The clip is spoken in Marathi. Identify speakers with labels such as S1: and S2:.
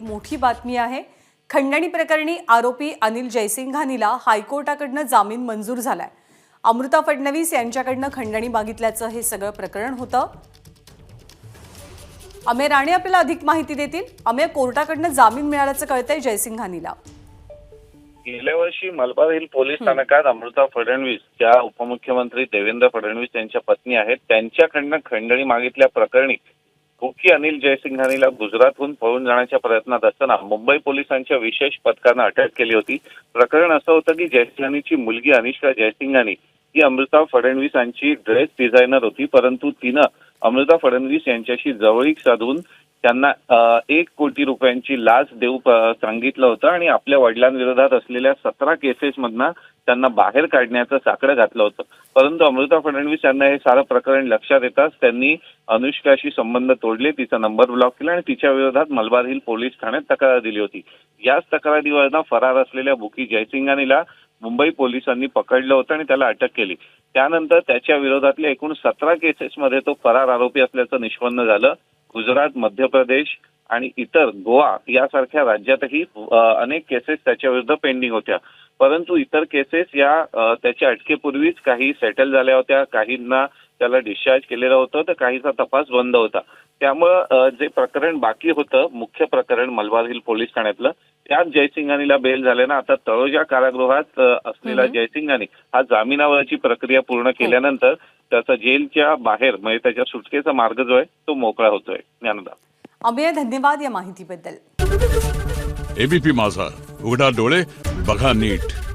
S1: एक मोठी बातमी आहे. खंडणी प्रकरणी आरोपी अनिल जयसिंघानीला हायकोर्टाकडनं जामीन मंजूर झालाय. अमृता फडणवीस यांच्याकडनं खंडणी मागितल्याचं हे सगळं प्रकरण होतं. अमेय राणे आपल्याला अधिक माहिती देतील. अमेय कोर्टाकडनं जामीन मिळाल्याचं कळतंय जयसिंघानीला.
S2: गेल्या वर्षी मलबार हिल पोलीस स्थानकात अमृता फडणवीस ज्या उपमुख्यमंत्री देवेंद्र फडणवीस यांच्या पत्नी आहेत त्यांच्याकडनं खंडणी मागितल्या प्रकरणी कुकी अनिल जयसिंघानीला गुजरातहून पळून जाण्याच्या प्रयत्नात असताना मुंबई पोलिसांच्या विशेष पथकानं अटक केली होती. प्रकरण असं होतं की जयसिंघानीची मुलगी अनिष्का जयसिंघानी ही अमृता फडणवीस यांची ड्रेस डिझायनर होती परंतु तिनं अमृता फडणवीस यांच्याशी जवळीक साधून त्यांना एक कोटी रुपयांची लाच देऊ सांगितलं होतं आणि आपल्या वडिलांविरोधात असलेल्या सतरा केसेसमधनं त्यांना बाहेर काढण्याचं साकडं घातलं होतं. परंतु अमृता फडणवीस यांना हे सारं प्रकरण लक्षात येताच त्यांनी अनुष्काशी संबंध तोडले तिचा नंबर ब्लॉक केला आणि तिच्या विरोधात मलबार हिल पोलीस ठाण्यात तक्रार दिली होती. याच तक्रारीवरनं फरार असलेल्या बुकी जयसिंगानीला मुंबई पोलिसांनी पकडलं होतं आणि त्याला अटक केली. त्यानंतर त्याच्या विरोधातल्या एकूण सतरा केसेसमध्ये तो फरार आरोपी असल्याचं निष्पन्न झालं. गुजरात मध्य प्रदेश आणि इतर गोवा यासारख्या राज्यातही अनेक केसेस त्याच्या विरुद्ध पेंडिंग होत्या. परंतु इतर केसेस या त्याच्या अटकेपूर्वीच काही सेटल झाल्या होत्या. काहींना त्याला डिस्चार्ज केलेलं होतं. तर काहीचा तपास बंद होता. त्यामुळं जे प्रकरण बाकी होतं मुख्य प्रकरण मलबार हिल पोलीस ठाण्यातलं त्यात जयसिंगानीला बेल झाल्यानं आता तळोजा कारागृहात असलेला जयसिंगानी हा जामिनावरची प्रक्रिया पूर्ण केल्यानंतर त्याचा जेलच्या बाहेर म्हणजे त्याच्या सुटकेचा मार्ग जो आहे तो मोकळा होतोय. ज्ञानदा
S1: अमेय धन्यवाद या माहितीबद्दल.
S3: एबीपी माझा. उघडा डोळे बघा नीट.